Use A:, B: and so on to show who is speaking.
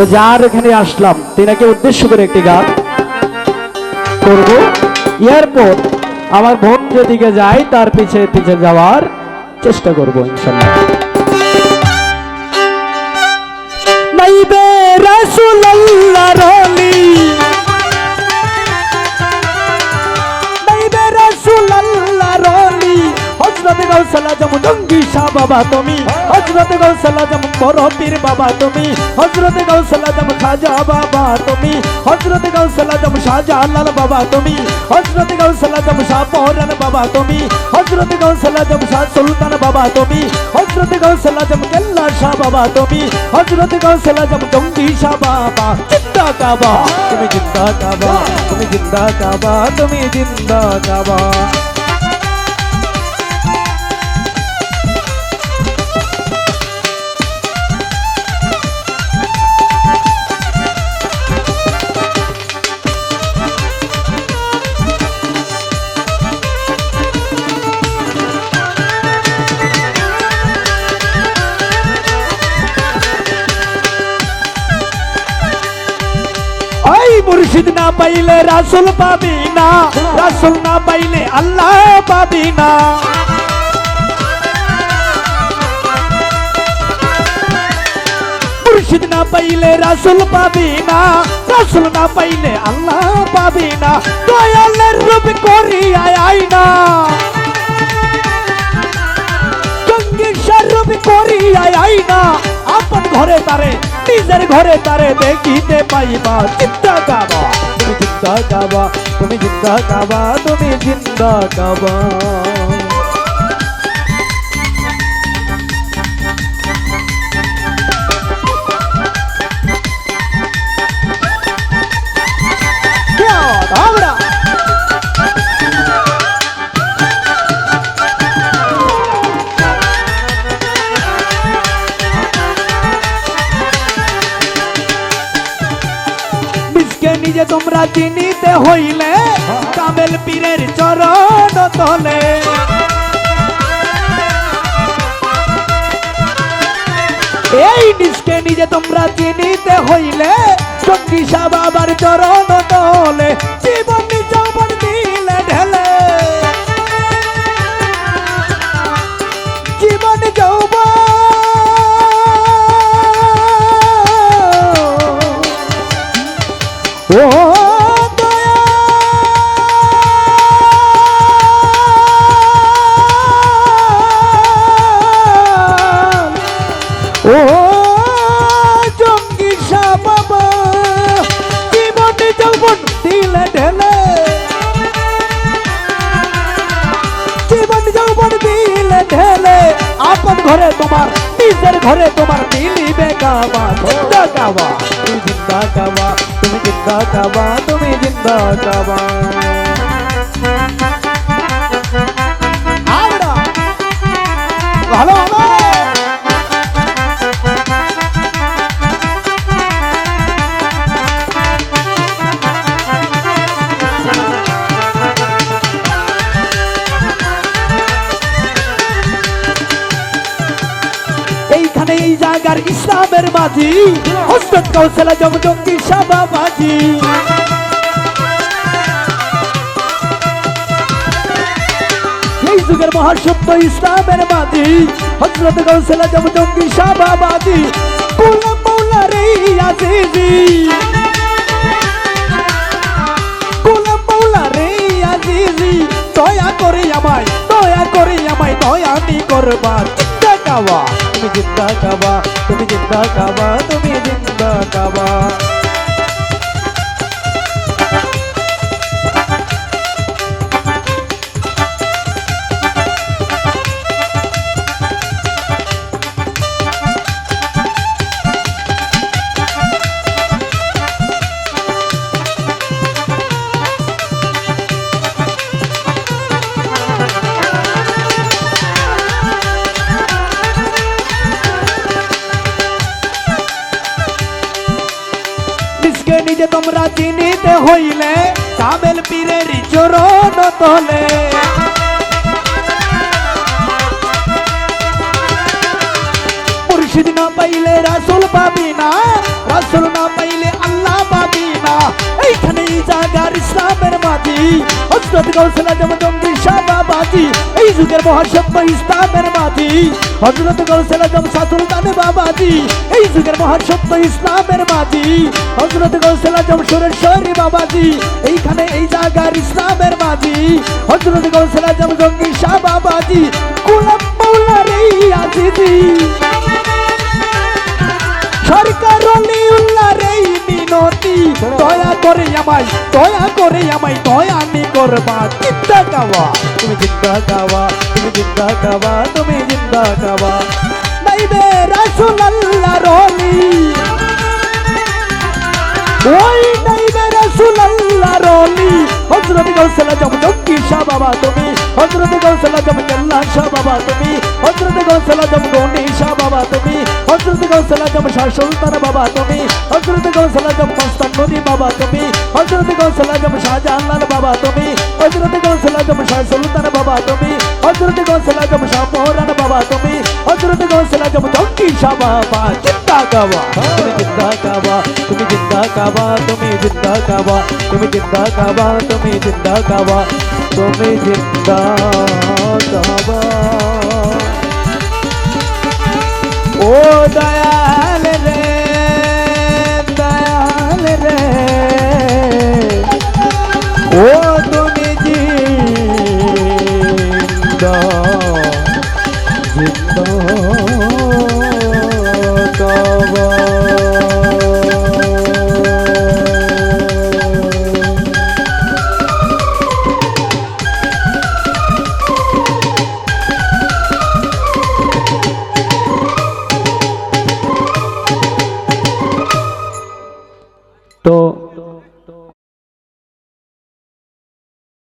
A: তো যার এখানে আসলাম, তিনাকে উদ্দেশ্য করে একটি গান করব। এরপর আমার বোন যেদিকে যায়, তার পিছে পিছে যাওয়ার চেষ্টা করব, ইনশাল্লাহ। নাইবে গাউসালা যেমন জঙ্গি শাহ বাবা তুমি। হযরত গাউসালা যেমন বড় পীর বাবা তুমি। হযরত গাউসালা যেমন খাজা বাবা তুমি। হযরত গাউসালা যেমন শাহজালাল বাবা তুমি। হযরত গাউসালা যেমন শাহ পরান বাবা তুমি। হযরত গাউসালা যেমন শাহ সুলতান বাবা তুমি। হযরত গাউসালা যেমন কেল্লা শাহ বাবা তুমি। হযরত গাউসালা যেমন জঙ্গি শাহ বাবা। জিন্দা কাবা, তুমি জিন্দা কাবা, তুমি জিন্দা কাবা, তুমি জিন্দা কাবা। ওই মুর্শিদ না পাইলে রাসুল পাবি না। রাসুল না পাইলে আল্লাহ পাবি না। মুর্শিদ না পাইলে রাসুল পাবি না। রাসুল না পাইলে আল্লাহ পাবি না। দয়ালের রূপ করি আয় না। জঙ্গি স্বরূপ নিজের ঘরে তারে দেখিতে পাইবা চিন্তা গাবা তুমি চিন্তা গাবা তুমি চিন্তা গাবা তুমি চিন্তা গাবা নিজে তোমরা চিনিতে হইলে, কামেল পীরের চরণ তলে। এই ডিসকে নিজে তোমরা চিনিতে হইলে সঙ্গী সাবার চরণ তলে। ঘরে তোমার মিলিবে কাবা জিন্দা কাবা। তুমি জিন্দা কাবা, তুমি জিন্দা কাবা, তুমি জিন্দা কাবা। ভালো ভালো। ইসলামের মাঝি হস্তত কৌশলা জমজঙ্গি সাবাবাজি এই যুগের মহাসত্য ইসলামের মাঝি, হজরত কৌশলা জমজঙ্গি সাবাবাজি কুলা মৌলা রে আজিজি। কুলা মৌলা রে আজিজি। দয়া করে আমায়, দয়া করে আমায় দয়ানি করবা চিন্তা কাবা তুমি জিন্দা কাবা তুমি জিন্দা কাবা তুমি জিন্দা কাবা তোমরা চিনিতে হইলে, কামেল পীরের চরণ তলে। মুর্শিদ না পাইলে রাসুল পাবি না, রাসুল না পাইলে আল্লাহ পাবি না। এইখানেই জাগার ইসলামের মাঝি হজরত গৌসলা যেমন বাবাজি এই যুগের মহাসত্য ইসলামের মাঝি হজরত গৌসল আজম সাসুলতান বাবাজি, এই যুগের মহাসত্য ইসলামের মাঝি হজরত গৌসল আজম সুরেশ্বরী বাবাজি, এইখানে এই জায়গার ইসলামের মাঝি হজরত গৌসল আজম জঙ্গি শাহ বাবাজি কুলাম মৌলা রে আজিজি। সরকার মিনতি দয়া করে আমায়, দয়া করে আমায় দয়া নি করবা, জিন্দা গাওয়া। তুমি জিন্দা গাওয়া, তুমি জিন্দা গাওয়া, তুমি জিন্দা গাওয়া। নাইবে রাসূল আল্লাহ রলি ওই নাইবে রাসূল আল্লাহ রলি হযরত গৌসল আজম জঙ্গি শাহ বাবা, তুমি হযরত গৌসল আজম কেল্লা শাহ বাবা তুমি হযরত গৌসল আজম গনি শাহ বাবা তুমি হযরত গৌসল আজম শাহ সুলতান বাবা তুমি হযরত গৌসল আজম মস্তান নদী বাবা তুমি হযরত গৌসল আজম শাহজাহান বাবা তুমি হযরত গৌসল আজম শাহ সুলতান বাবা তুমি হযরত গৌসল আজম শাহ মোহরান বাবা তুমি হযরত গৌসল আজম জঙ্গি শাহ বাবা জিন্দা গাওয়া তুমি জিন্দা গাওয়া তুমি জিন্দা গাওয়া তুমি জিন্দা গাওয়া তুমি জিন্দা গাওয়া তুমি জিন্দা গাওয়া তুমি জিন্দা গাওয়া